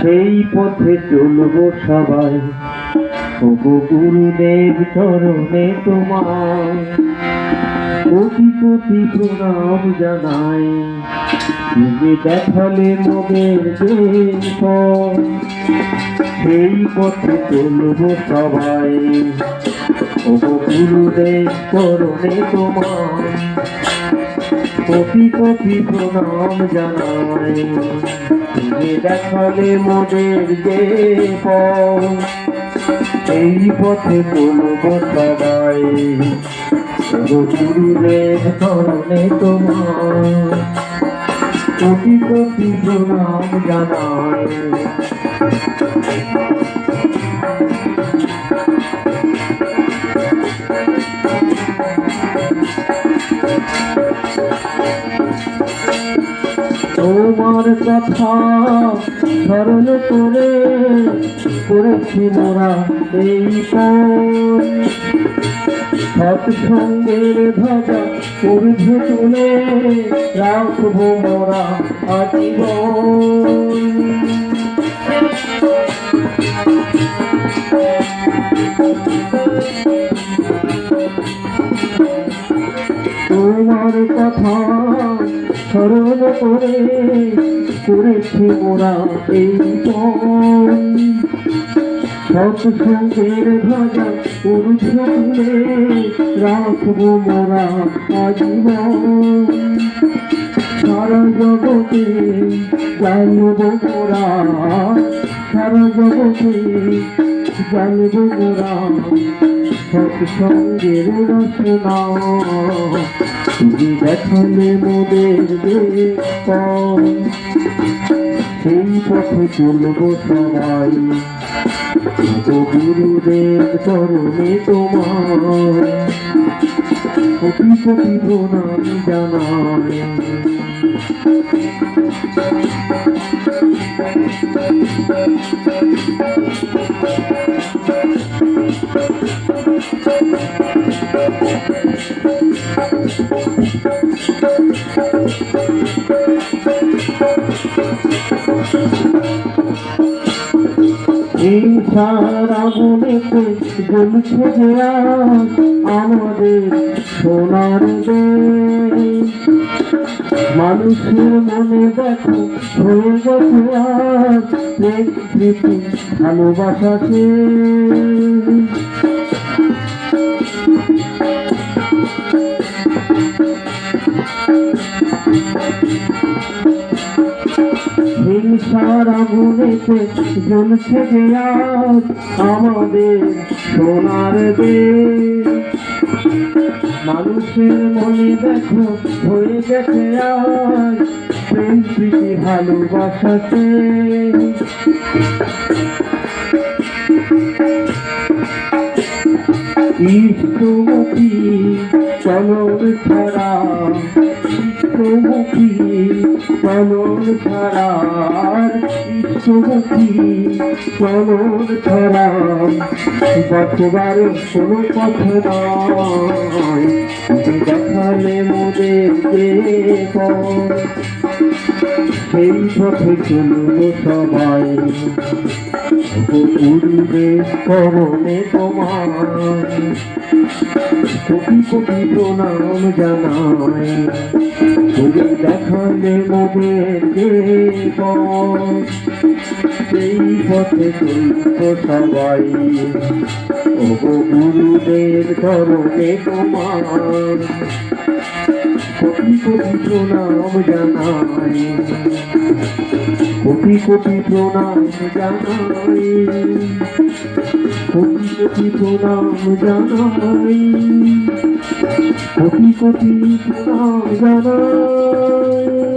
সেই পথে চলবো সবাই। ওগো গুরুদেব চরণে তোমার কোটি কোটি প্রণাম জানাই। তুমি দেখালে মনের সেই পথে চলবো সবাই। ওগো গুরুদেব চরণে তোমার কোটি কোটি প্রণাম জানাই। তুমি দেখালে মোদের যে এই পথে চলব সবাই গুরুদেব চরণে তোমার কোটি কোটি প্রণাম জানাই। তোমার কথা স্মরণ করে করেছি মোরা এই সৎসঙ্গের ধ্বজা ঊর্ধ্বে তুলে রাখব মোরা আজীবন। তোমার কথা স্মরণ করে, করেছি মোরা এই সৎসঙ্গের ঊর্ধ্বে তুলে রাখব মোরা আজীবন। সারা জগতে জানব মোরা, সারা জগতে জানব মোরা। সৎসঙ্গের রচনা তুমি দেখালে মোদের সেই পথে চলবো সবাই গুরুদেব চরণে তোমার কোটি কোটি প্রণাম জানাই এই সারা জ্বলছে আমাদের সোনার দেশ মানুষের মনে দেখো হয়ে গেছে আজ প্রেম হিংসার আগুনেতে জ্বলছে যে আমাদের সোনার দেশ। মানুষের মনে দেখো, হয়ে গেছে আজ প্রেম প্রীতি ভালোবাসাতে। ইষ্টমুখী, চলন ছাড়া, ইষ্টমুখী, চলন ছাড়া, ইষ্টমুখী, চলন ছাড়া। বছবার কোনো পথ দেখালে মোদের সেই পথে চলবো সবাই। পূর্বে করণে তোমার। কোটি কোটি প্রণাম জানাই তুমি দেখালে মোদের সেই পথে চলবো সবাই ও গুরুদেব চরণে তোমার কোটি কোটি প্রণাম জানাই কোটি কোটি প্রণাম জানাই। কোটি কোটি প্রণাম জানাই। কোটি কোটি প্রণাম জানাই।